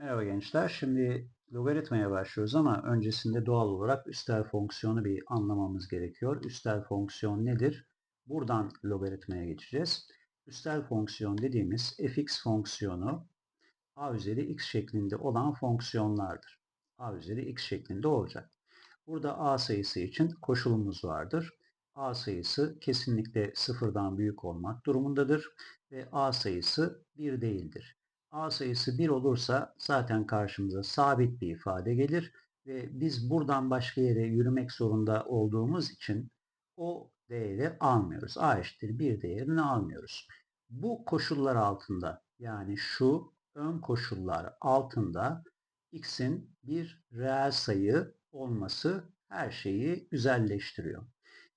Merhaba gençler. Şimdi logaritmaya başlıyoruz ama öncesinde doğal olarak üstel fonksiyonu bir anlamamız gerekiyor. Üstel fonksiyon nedir? Buradan logaritmaya geçeceğiz. Üstel fonksiyon dediğimiz fx fonksiyonu a üzeri x şeklinde olan fonksiyonlardır. a üzeri x şeklinde olacak. Burada a sayısı için koşulumuz vardır. a sayısı kesinlikle sıfırdan büyük olmak durumundadır ve a sayısı 1 değildir. A sayısı 1 olursa zaten karşımıza sabit bir ifade gelir ve biz buradan başka yere yürümek zorunda olduğumuz için o değeri almıyoruz. A eşittir 1 değerini almıyoruz. Bu koşullar altında yani şu ön koşullar altında x'in bir reel sayı olması her şeyi güzelleştiriyor.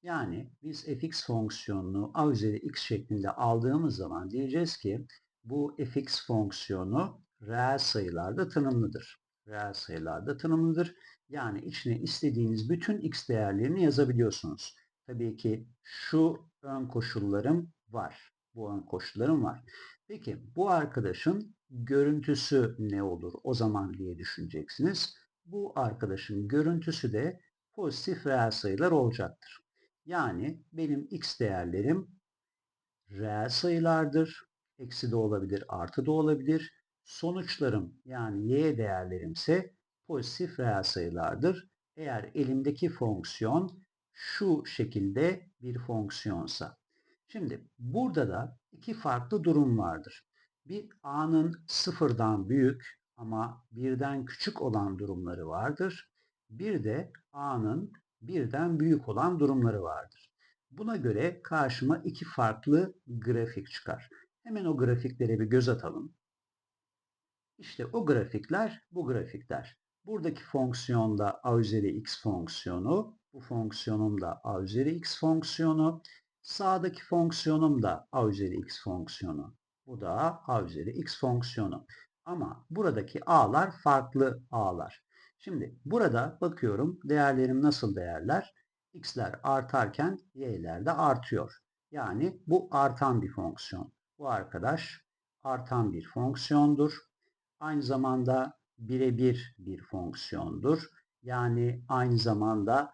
Yani biz fx fonksiyonunu a üzeri x şeklinde aldığımız zaman diyeceğiz ki bu fx fonksiyonu reel sayılarda tanımlıdır. Reel sayılarda tanımlıdır. Yani içine istediğiniz bütün x değerlerini yazabiliyorsunuz. Tabii ki şu ön koşullarım var. Bu ön koşullarım var. Peki bu arkadaşın görüntüsü ne olur o zaman diye düşüneceksiniz. Bu arkadaşın görüntüsü de pozitif reel sayılar olacaktır. Yani benim x değerlerim reel sayılardır eksi de olabilir, artı da olabilir. Sonuçlarım yani y değerlerimse pozitif reel sayılardır. Eğer elimdeki fonksiyon şu şekilde bir fonksiyonsa. Şimdi burada da iki farklı durum vardır. Bir a'nın sıfırdan büyük ama birden küçük olan durumları vardır. Bir de a'nın birden büyük olan durumları vardır. Buna göre karşıma iki farklı grafik çıkar. Hemen o grafiklere bir göz atalım. İşte o grafikler bu grafikler. Buradaki fonksiyonda a üzeri x fonksiyonu, bu fonksiyonum da a üzeri x fonksiyonu, sağdaki fonksiyonum da a üzeri x fonksiyonu. Bu da a üzeri x fonksiyonu. Ama buradaki a'lar farklı a'lar. Şimdi burada bakıyorum değerlerim nasıl değerler? x'ler artarken y'ler de artıyor. Yani bu artan bir fonksiyon. Bu arkadaş artan bir fonksiyondur. Aynı zamanda birebir bir fonksiyondur. Yani aynı zamanda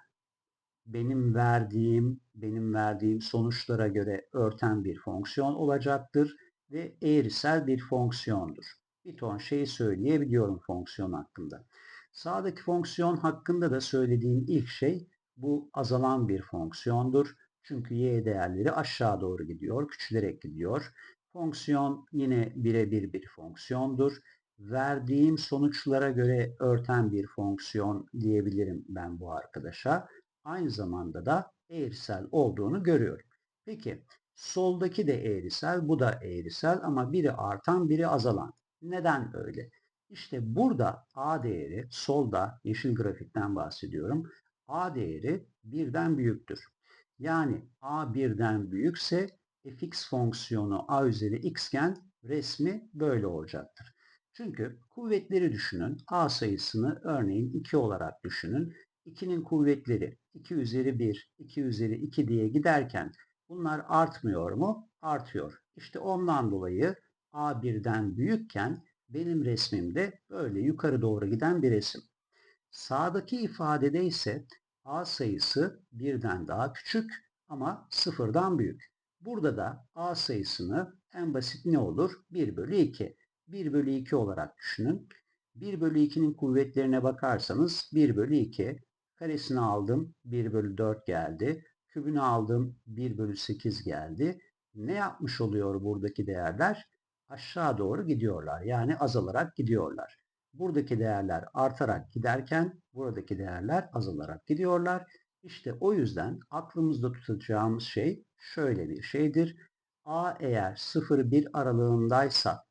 benim verdiğim benim verdiğim sonuçlara göre örten bir fonksiyon olacaktır ve eğrisel bir fonksiyondur. Bir ton şey söyleyebiliyorum fonksiyon hakkında. Sağdaki fonksiyon hakkında da söylediğim ilk şey bu azalan bir fonksiyondur. Çünkü y değerleri aşağı doğru gidiyor, küçülerek gidiyor. Fonksiyon yine birebir bir fonksiyondur. Verdiğim sonuçlara göre örten bir fonksiyon diyebilirim ben bu arkadaşa. Aynı zamanda da eğrisel olduğunu görüyorum. Peki soldaki de eğrisel, bu da eğrisel ama biri artan, biri azalan. Neden öyle? İşte burada A değeri solda yeşil grafikten bahsediyorum. A değeri birden büyüktür. Yani A birden büyükse fx fonksiyonu a üzeri x iken resmi böyle olacaktır. Çünkü kuvvetleri düşünün. A sayısını örneğin 2 olarak düşünün. 2'nin kuvvetleri 2 üzeri 1, 2 üzeri 2 diye giderken bunlar artmıyor mu? Artıyor. İşte ondan dolayı A birden büyükken benim resmimde böyle yukarı doğru giden bir resim. Sağdaki ifadede ise A sayısı birden daha küçük ama sıfırdan büyük. Burada da A sayısını en basit ne olur? 1 bölü 2. 1 bölü 2 olarak düşünün. 1 bölü 2'nin kuvvetlerine bakarsanız 1 bölü 2. Karesini aldım 1 bölü 4 geldi. Kübünü aldım 1 bölü 8 geldi. Ne yapmış oluyor buradaki değerler? Aşağı doğru gidiyorlar. Yani azalarak gidiyorlar. Buradaki değerler artarak giderken buradaki değerler azalarak gidiyorlar. İşte o yüzden aklımızda tutacağımız şey şöyle bir şeydir. A eğer 0-1 aralığındaysa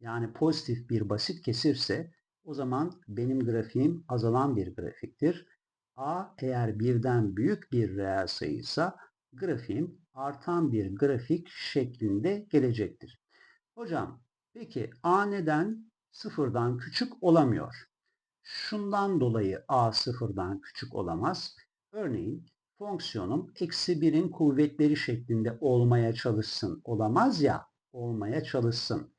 yani pozitif bir basit kesirse o zaman benim grafiğim azalan bir grafiktir. A eğer birden büyük bir reel sayıysa grafiğim artan bir grafik şeklinde gelecektir. Hocam peki A neden sıfırdan küçük olamıyor? Şundan dolayı A sıfırdan küçük olamaz. Örneğin fonksiyonum eksi 1'in kuvvetleri şeklinde olmaya çalışsın. Olamaz ya olmaya çalışsın.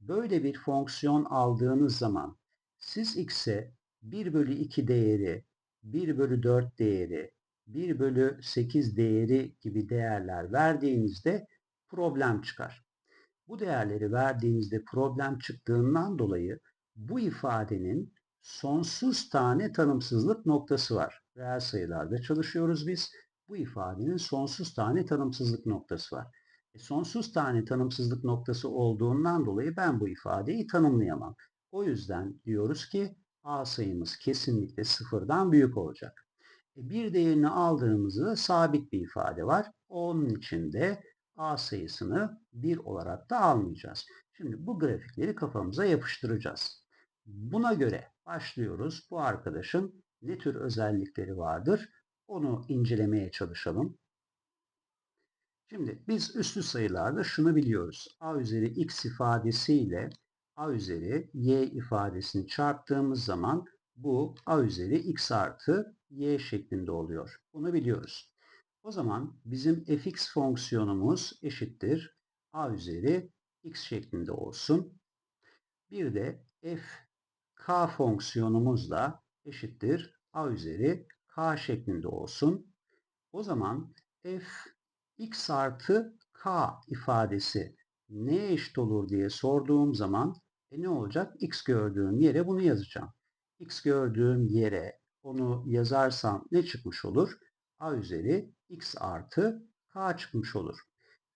böyle bir fonksiyon aldığınız zaman siz x'e 1 bölü 2 değeri, 1 bölü 4 değeri, 1 bölü 8 değeri gibi değerler verdiğinizde problem çıkar. Bu değerleri verdiğinizde problem çıktığından dolayı bu ifadenin sonsuz tane tanımsızlık noktası var. Reel sayılarda çalışıyoruz biz. Bu ifadenin sonsuz tane tanımsızlık noktası var. E, sonsuz tane tanımsızlık noktası olduğundan dolayı ben bu ifadeyi tanımlayamam. O yüzden diyoruz ki A sayımız kesinlikle sıfırdan büyük olacak. E, bir değerini aldığımızda sabit bir ifade var. Onun için de A sayısını 1 olarak da almayacağız. Şimdi bu grafikleri kafamıza yapıştıracağız. Buna göre başlıyoruz. Bu arkadaşın ne tür özellikleri vardır? Onu incelemeye çalışalım. Şimdi biz üslü sayılarda şunu biliyoruz. A üzeri x ifadesiyle A üzeri y ifadesini çarptığımız zaman bu A üzeri x artı y şeklinde oluyor. Bunu biliyoruz. O zaman bizim fx fonksiyonumuz eşittir A üzeri x şeklinde olsun. Bir de f k fonksiyonumuz da eşittir a üzeri k şeklinde olsun. O zaman f x artı k ifadesi neye eşit olur diye sorduğum zaman e ne olacak? x gördüğüm yere bunu yazacağım. x gördüğüm yere onu yazarsam ne çıkmış olur? a üzeri x artı k çıkmış olur.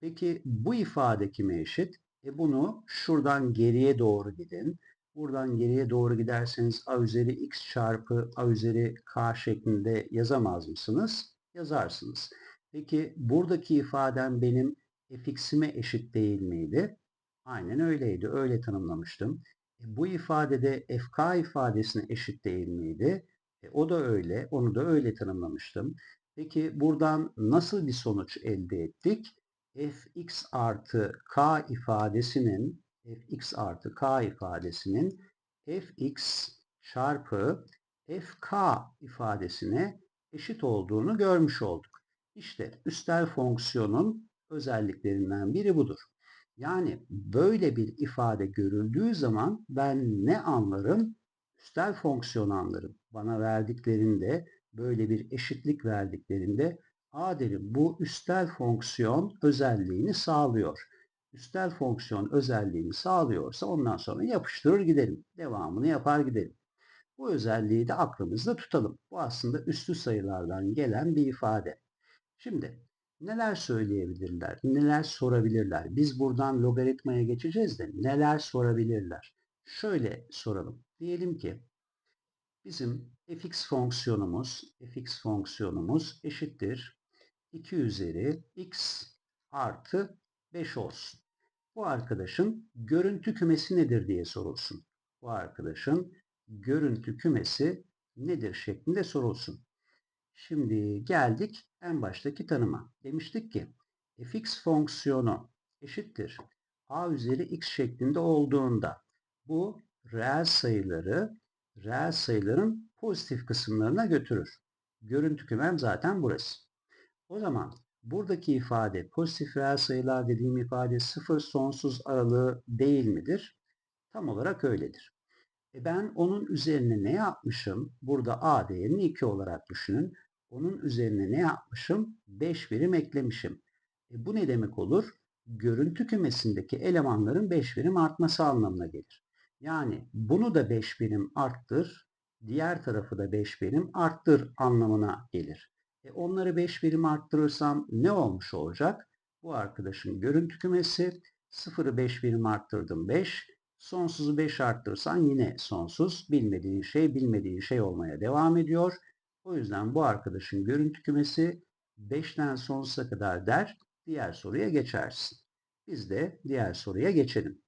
Peki bu ifade kime eşit? E bunu şuradan geriye doğru gidin. Buradan geriye doğru giderseniz a üzeri x çarpı a üzeri k şeklinde yazamaz mısınız? Yazarsınız. Peki buradaki ifadem benim fx'ime eşit değil miydi? Aynen öyleydi. Öyle tanımlamıştım. E, bu ifadede fk ifadesine eşit değil miydi? E, o da öyle. Onu da öyle tanımlamıştım. Peki buradan nasıl bir sonuç elde ettik? fx artı k ifadesinin fx artı k ifadesinin fx çarpı fk ifadesine eşit olduğunu görmüş olduk. İşte üstel fonksiyonun özelliklerinden biri budur. Yani böyle bir ifade görüldüğü zaman ben ne anlarım? Üstel fonksiyon anlarım. Bana verdiklerinde böyle bir eşitlik verdiklerinde a derim bu üstel fonksiyon özelliğini sağlıyor üstel fonksiyon özelliğini sağlıyorsa ondan sonra yapıştırır gidelim. Devamını yapar gidelim. Bu özelliği de aklımızda tutalım. Bu aslında üstü sayılardan gelen bir ifade. Şimdi neler söyleyebilirler, neler sorabilirler? Biz buradan logaritmaya geçeceğiz de neler sorabilirler? Şöyle soralım. Diyelim ki bizim fx fonksiyonumuz, fx fonksiyonumuz eşittir 2 üzeri x artı 5 olsun. Bu arkadaşın görüntü kümesi nedir diye sorulsun. Bu arkadaşın görüntü kümesi nedir şeklinde sorulsun. Şimdi geldik en baştaki tanıma. Demiştik ki fx fonksiyonu eşittir a üzeri x şeklinde olduğunda bu reel sayıları reel sayıların pozitif kısımlarına götürür. Görüntü kümem zaten burası. O zaman buradaki ifade pozitif reel sayılar dediğim ifade sıfır sonsuz aralığı değil midir? Tam olarak öyledir. E ben onun üzerine ne yapmışım? Burada a değerini 2 olarak düşünün. Onun üzerine ne yapmışım? 5 birim eklemişim. E bu ne demek olur? Görüntü kümesindeki elemanların 5 birim artması anlamına gelir. Yani bunu da 5 birim arttır, diğer tarafı da 5 birim arttır anlamına gelir. E onları 5 birim arttırırsam ne olmuş olacak? Bu arkadaşın görüntü kümesi 0'ı 5 birim arttırdım 5. Sonsuzu 5 arttırırsan yine sonsuz. Bilmediğin şey bilmediğin şey olmaya devam ediyor. O yüzden bu arkadaşın görüntü kümesi 5'ten sonsuza kadar der. Diğer soruya geçersin. Biz de diğer soruya geçelim.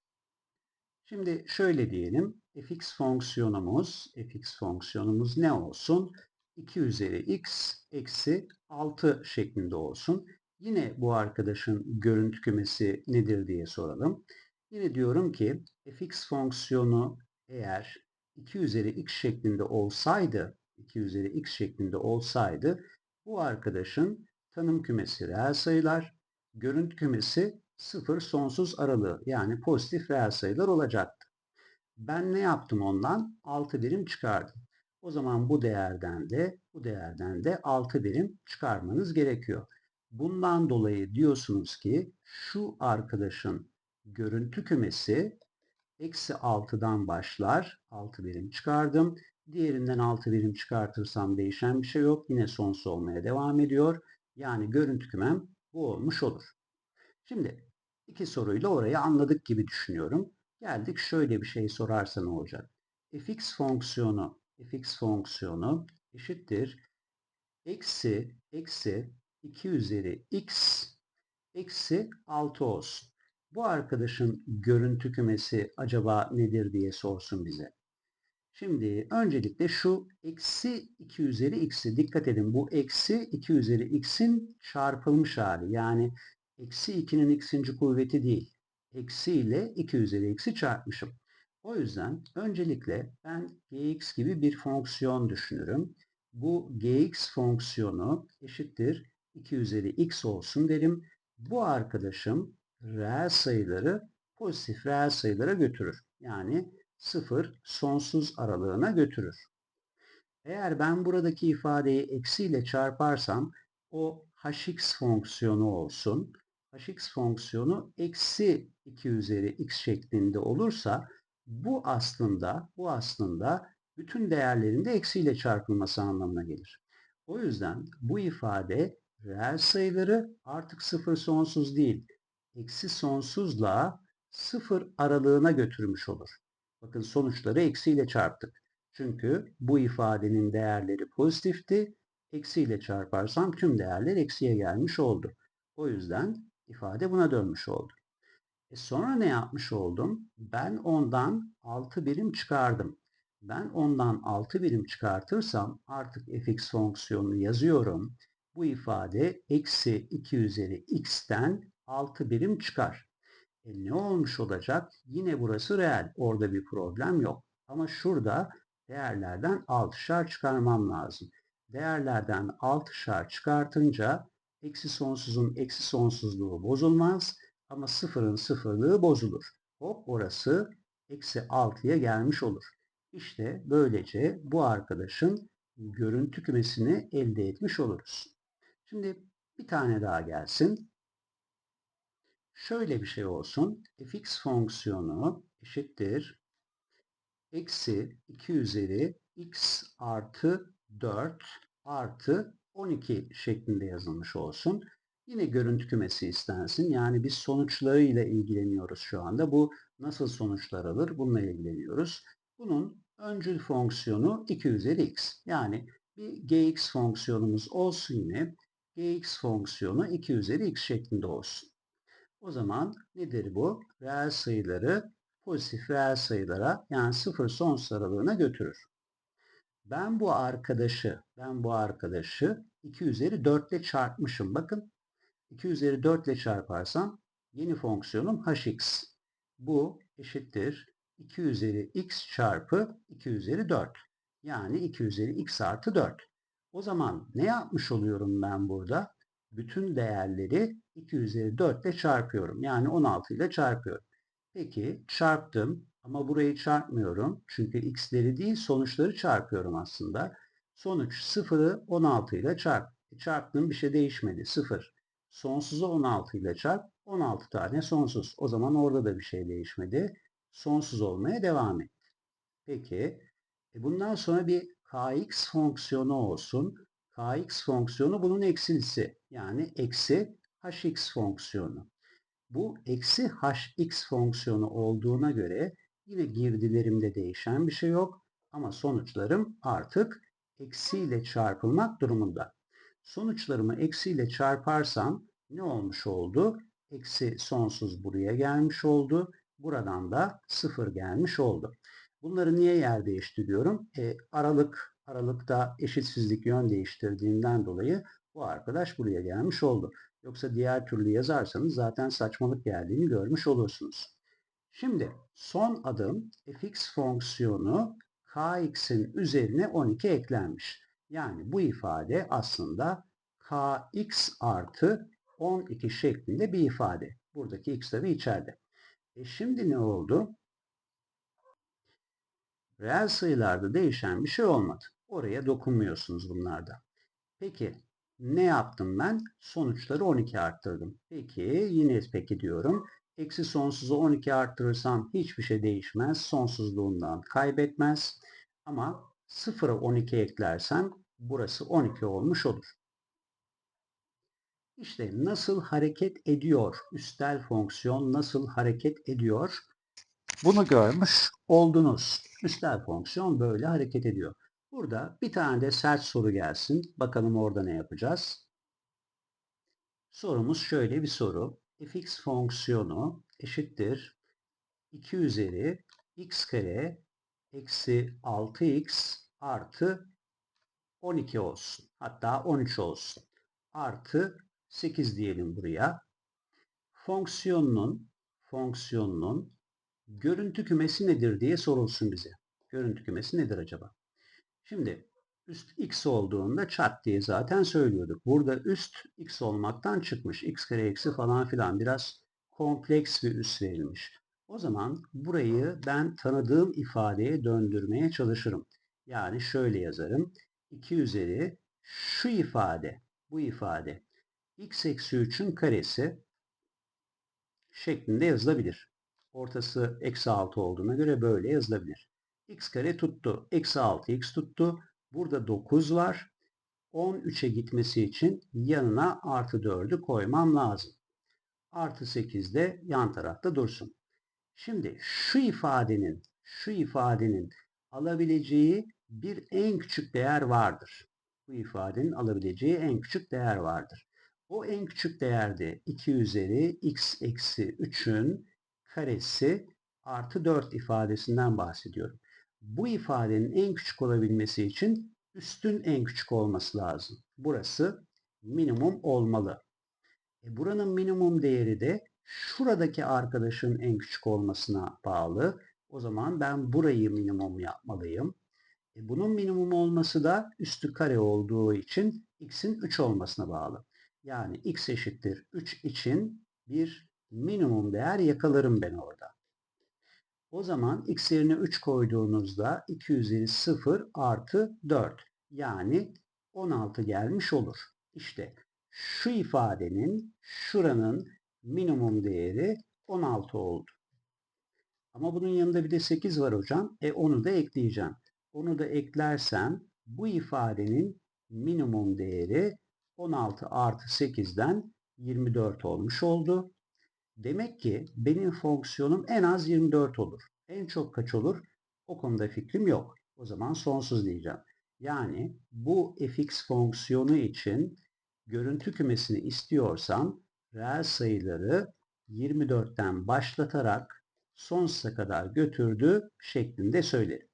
Şimdi şöyle diyelim. fx fonksiyonumuz, fx fonksiyonumuz ne olsun? 2 üzeri x eksi 6 şeklinde olsun. Yine bu arkadaşın görüntü kümesi nedir diye soralım. Yine diyorum ki fx fonksiyonu eğer 2 üzeri x şeklinde olsaydı 2 üzeri x şeklinde olsaydı bu arkadaşın tanım kümesi reel sayılar, görüntü kümesi sıfır sonsuz aralığı yani pozitif reel sayılar olacaktı. Ben ne yaptım ondan? 6 birim çıkardım. O zaman bu değerden de bu değerden de 6 birim çıkarmanız gerekiyor. Bundan dolayı diyorsunuz ki şu arkadaşın görüntü kümesi eksi 6'dan başlar. 6 birim çıkardım. Diğerinden 6 birim çıkartırsam değişen bir şey yok. Yine sonsuz olmaya devam ediyor. Yani görüntü kümem bu olmuş olur. Şimdi iki soruyla orayı anladık gibi düşünüyorum. Geldik şöyle bir şey sorarsa ne olacak? fx fonksiyonu fx fonksiyonu eşittir eksi eksi 2 üzeri x eksi 6 olsun. Bu arkadaşın görüntü kümesi acaba nedir diye sorsun bize. Şimdi öncelikle şu eksi 2 üzeri x'i dikkat edin. Bu eksi 2 üzeri x'in çarpılmış hali. Yani eksi 2'nin x'inci kuvveti değil. Eksi ile 2 üzeri x'i çarpmışım. O yüzden öncelikle ben gx gibi bir fonksiyon düşünürüm. Bu gx fonksiyonu eşittir 2 üzeri x olsun derim. Bu arkadaşım reel sayıları pozitif reel sayılara götürür. Yani 0 sonsuz aralığına götürür. Eğer ben buradaki ifadeyi eksiyle çarparsam o hx fonksiyonu olsun. hx fonksiyonu eksi 2 üzeri x şeklinde olursa bu aslında bu aslında bütün değerlerinde eksiyle çarpılması anlamına gelir. O yüzden bu ifade reel sayıları artık sıfır sonsuz değil, eksi sonsuzla sıfır aralığına götürmüş olur. Bakın sonuçları eksiyle çarptık. Çünkü bu ifadenin değerleri pozitifti. Eksiyle çarparsam tüm değerler eksiye gelmiş oldu. O yüzden ifade buna dönmüş oldu. E sonra ne yapmış oldum? Ben ondan 6 birim çıkardım. Ben ondan 6 birim çıkartırsam artık fx fonksiyonunu yazıyorum. Bu ifade eksi 2 üzeri x'ten 6 birim çıkar. E ne olmuş olacak? Yine burası reel. Orada bir problem yok. Ama şurada değerlerden 6'şar çıkarmam lazım. Değerlerden 6'şar çıkartınca eksi sonsuzun eksi sonsuzluğu bozulmaz ama sıfırın sıfırlığı bozulur. Hop orası eksi 6'ya gelmiş olur. İşte böylece bu arkadaşın görüntü kümesini elde etmiş oluruz. Şimdi bir tane daha gelsin. Şöyle bir şey olsun. fx fonksiyonu eşittir. Eksi 2 üzeri x artı 4 artı 12 şeklinde yazılmış olsun. Yine görüntü kümesi istensin. Yani biz sonuçlarıyla ilgileniyoruz şu anda. Bu nasıl sonuçlar alır? Bununla ilgileniyoruz. Bunun öncül fonksiyonu 2 üzeri x. Yani bir gx fonksiyonumuz olsun yine. gx fonksiyonu 2 üzeri x şeklinde olsun. O zaman nedir bu? Reel sayıları pozitif reel sayılara yani sıfır sonsuz aralığına götürür. Ben bu arkadaşı, ben bu arkadaşı 2 üzeri 4 ile çarpmışım. Bakın 2 üzeri 4 ile çarparsam yeni fonksiyonum hx. Bu eşittir 2 üzeri x çarpı 2 üzeri 4. Yani 2 üzeri x artı 4. O zaman ne yapmış oluyorum ben burada? Bütün değerleri 2 üzeri 4 ile çarpıyorum. Yani 16 ile çarpıyorum. Peki çarptım ama burayı çarpmıyorum. Çünkü x'leri değil sonuçları çarpıyorum aslında. Sonuç 0'ı 16 ile çarp. Çarptığım bir şey değişmedi. 0. Sonsuzu 16 ile çarp. 16 tane sonsuz. O zaman orada da bir şey değişmedi. Sonsuz olmaya devam etti. Peki e bundan sonra bir kx fonksiyonu olsun. kx fonksiyonu bunun eksilisi. Yani eksi hx fonksiyonu. Bu eksi hx fonksiyonu olduğuna göre yine girdilerimde değişen bir şey yok. Ama sonuçlarım artık eksiyle çarpılmak durumunda. Sonuçlarımı eksiyle çarparsam ne olmuş oldu? Eksi sonsuz buraya gelmiş oldu. Buradan da sıfır gelmiş oldu. Bunları niye yer değiştiriyorum? E, aralık, aralıkta eşitsizlik yön değiştirdiğinden dolayı bu arkadaş buraya gelmiş oldu. Yoksa diğer türlü yazarsanız zaten saçmalık geldiğini görmüş olursunuz. Şimdi son adım fx fonksiyonu kx'in üzerine 12 eklenmiş. Yani bu ifade aslında kx artı 12 şeklinde bir ifade. Buradaki x tabi içeride. E şimdi ne oldu? Reel sayılarda değişen bir şey olmadı. Oraya dokunmuyorsunuz bunlarda. Peki ne yaptım ben? Sonuçları 12 arttırdım. Peki yine peki diyorum. Eksi sonsuzu 12 arttırırsam hiçbir şey değişmez. Sonsuzluğundan kaybetmez. Ama 0'a 12 eklersem burası 12 olmuş olur. İşte nasıl hareket ediyor? Üstel fonksiyon nasıl hareket ediyor? Bunu görmüş oldunuz. Üstel fonksiyon böyle hareket ediyor. Burada bir tane de sert soru gelsin. Bakalım orada ne yapacağız? Sorumuz şöyle bir soru. fx fonksiyonu eşittir 2 üzeri x kare eksi 6x artı 12 olsun. Hatta 13 olsun. Artı 8 diyelim buraya. Fonksiyonunun fonksiyonunun görüntü kümesi nedir diye sorulsun bize. Görüntü kümesi nedir acaba? Şimdi üst x olduğunda çat diye zaten söylüyorduk. Burada üst x olmaktan çıkmış. x kare eksi falan filan biraz kompleks bir üst verilmiş. O zaman burayı ben tanıdığım ifadeye döndürmeye çalışırım. Yani şöyle yazarım. 2 üzeri şu ifade, bu ifade x eksi 3'ün karesi şeklinde yazılabilir. Ortası eksi 6 olduğuna göre böyle yazılabilir. x kare tuttu. Eksi 6 x tuttu. Burada 9 var. 13'e gitmesi için yanına artı 4'ü koymam lazım. Artı 8 de yan tarafta dursun. Şimdi şu ifadenin şu ifadenin alabileceği bir en küçük değer vardır. Bu ifadenin alabileceği en küçük değer vardır. O en küçük değerde 2 üzeri x eksi 3'ün karesi artı 4 ifadesinden bahsediyorum. Bu ifadenin en küçük olabilmesi için üstün en küçük olması lazım. Burası minimum olmalı. E buranın minimum değeri de şuradaki arkadaşın en küçük olmasına bağlı. O zaman ben burayı minimum yapmalıyım. E bunun minimum olması da üstü kare olduğu için x'in 3 olmasına bağlı. Yani x eşittir 3 için bir minimum değer yakalarım ben orada. O zaman x yerine 3 koyduğunuzda 2 üzeri 0 artı 4 yani 16 gelmiş olur. İşte şu ifadenin şuranın minimum değeri 16 oldu. Ama bunun yanında bir de 8 var hocam. E onu da ekleyeceğim. Onu da eklersem bu ifadenin minimum değeri 16 artı 8'den 24 olmuş oldu. Demek ki benim fonksiyonum en az 24 olur. En çok kaç olur? O konuda fikrim yok. O zaman sonsuz diyeceğim. Yani bu fx fonksiyonu için görüntü kümesini istiyorsam reel sayıları 24'ten başlatarak sonsuza kadar götürdü şeklinde söylerim.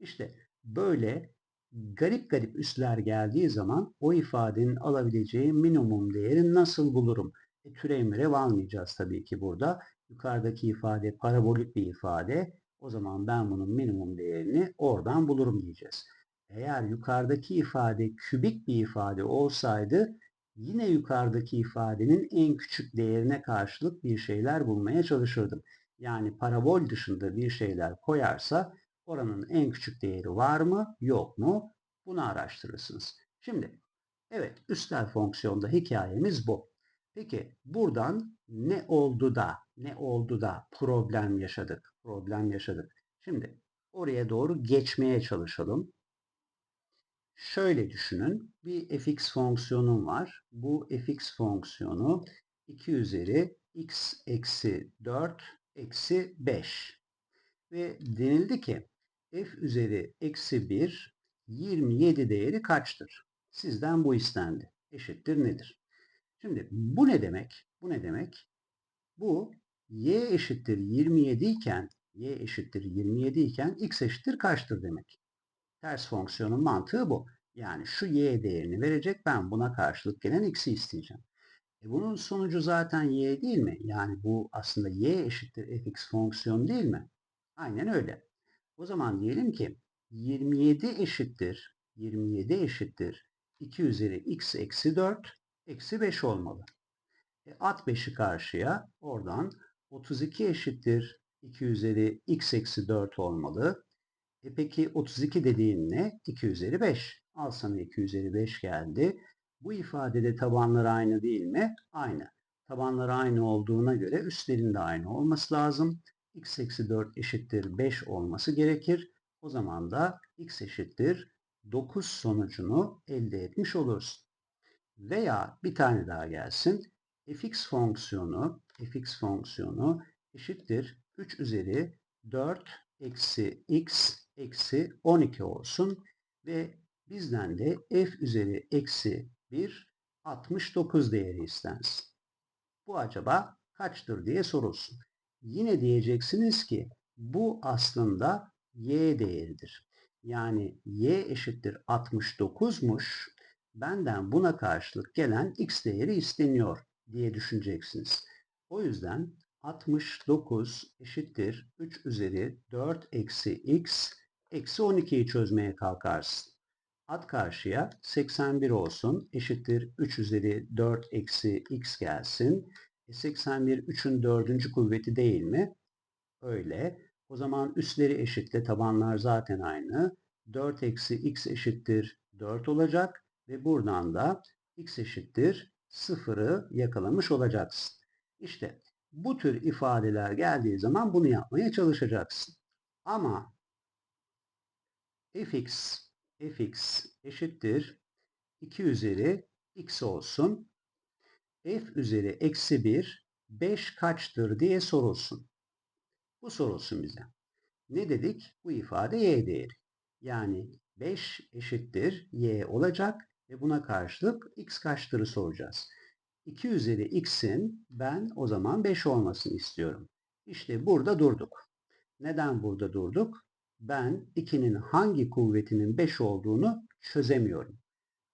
İşte böyle garip garip üsler geldiği zaman o ifadenin alabileceği minimum değeri nasıl bulurum? E, türev mürev almayacağız tabii ki burada. Yukarıdaki ifade parabolik bir ifade. O zaman ben bunun minimum değerini oradan bulurum diyeceğiz. Eğer yukarıdaki ifade kübik bir ifade olsaydı yine yukarıdaki ifadenin en küçük değerine karşılık bir şeyler bulmaya çalışırdım. Yani parabol dışında bir şeyler koyarsa oranın en küçük değeri var mı yok mu bunu araştırırsınız. Şimdi evet üstel fonksiyonda hikayemiz bu. Peki buradan ne oldu da ne oldu da problem yaşadık? Problem yaşadık. Şimdi oraya doğru geçmeye çalışalım. Şöyle düşünün. Bir fx fonksiyonum var. Bu fx fonksiyonu 2 üzeri x eksi 4 eksi 5. Ve denildi ki f üzeri eksi 1 27 değeri kaçtır? Sizden bu istendi. Eşittir nedir? Şimdi bu ne demek? Bu ne demek? Bu y eşittir 27 iken y eşittir 27 iken x eşittir kaçtır demek. Ters fonksiyonun mantığı bu. Yani şu y değerini verecek ben buna karşılık gelen x'i isteyeceğim. E bunun sonucu zaten y değil mi? Yani bu aslında y eşittir fx fonksiyon değil mi? Aynen öyle. O zaman diyelim ki 27 eşittir 27 eşittir 2 üzeri x eksi 4 eksi 5 olmalı. E, at 5'i karşıya. Oradan 32 eşittir 2 üzeri x eksi 4 olmalı. E peki 32 dediğin ne? 2 üzeri 5. Al sana 2 üzeri 5 geldi. Bu ifadede tabanlar aynı değil mi? Aynı. Tabanlar aynı olduğuna göre üstlerin de aynı olması lazım. x eksi 4 eşittir 5 olması gerekir. O zaman da x eşittir 9 sonucunu elde etmiş olursun. Veya bir tane daha gelsin. fx fonksiyonu fx fonksiyonu eşittir 3 üzeri 4 eksi x eksi 12 olsun ve bizden de f üzeri eksi 1 69 değeri istensin. Bu acaba kaçtır diye sorulsun. Yine diyeceksiniz ki bu aslında y değeridir. Yani y eşittir 69'muş. Benden buna karşılık gelen x değeri isteniyor diye düşüneceksiniz. O yüzden 69 eşittir 3 üzeri 4 eksi x eksi 12'yi çözmeye kalkarsın. At karşıya 81 olsun eşittir 3 üzeri 4 eksi x gelsin. E 81 3'ün dördüncü kuvveti değil mi? Öyle. O zaman üstleri eşitle tabanlar zaten aynı. 4 eksi x eşittir 4 olacak ve buradan da x eşittir 0'ı yakalamış olacaksın. İşte bu tür ifadeler geldiği zaman bunu yapmaya çalışacaksın. Ama fx fx eşittir 2 üzeri x olsun. f üzeri eksi 1 5 kaçtır diye sorulsun. Bu sorulsun bize. Ne dedik? Bu ifade y değeri. Yani 5 eşittir y olacak ve buna karşılık x kaçtırı soracağız. 2 üzeri x'in ben o zaman 5 olmasını istiyorum. İşte burada durduk. Neden burada durduk? Ben 2'nin hangi kuvvetinin 5 olduğunu çözemiyorum.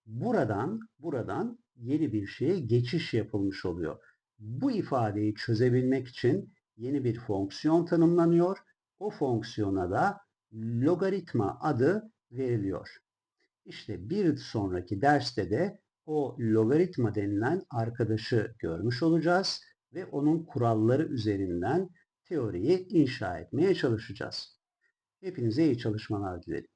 Buradan buradan yeni bir şeye geçiş yapılmış oluyor. Bu ifadeyi çözebilmek için yeni bir fonksiyon tanımlanıyor. O fonksiyona da logaritma adı veriliyor. İşte bir sonraki derste de o logaritma denilen arkadaşı görmüş olacağız ve onun kuralları üzerinden teoriyi inşa etmeye çalışacağız. Hepinize iyi çalışmalar dilerim.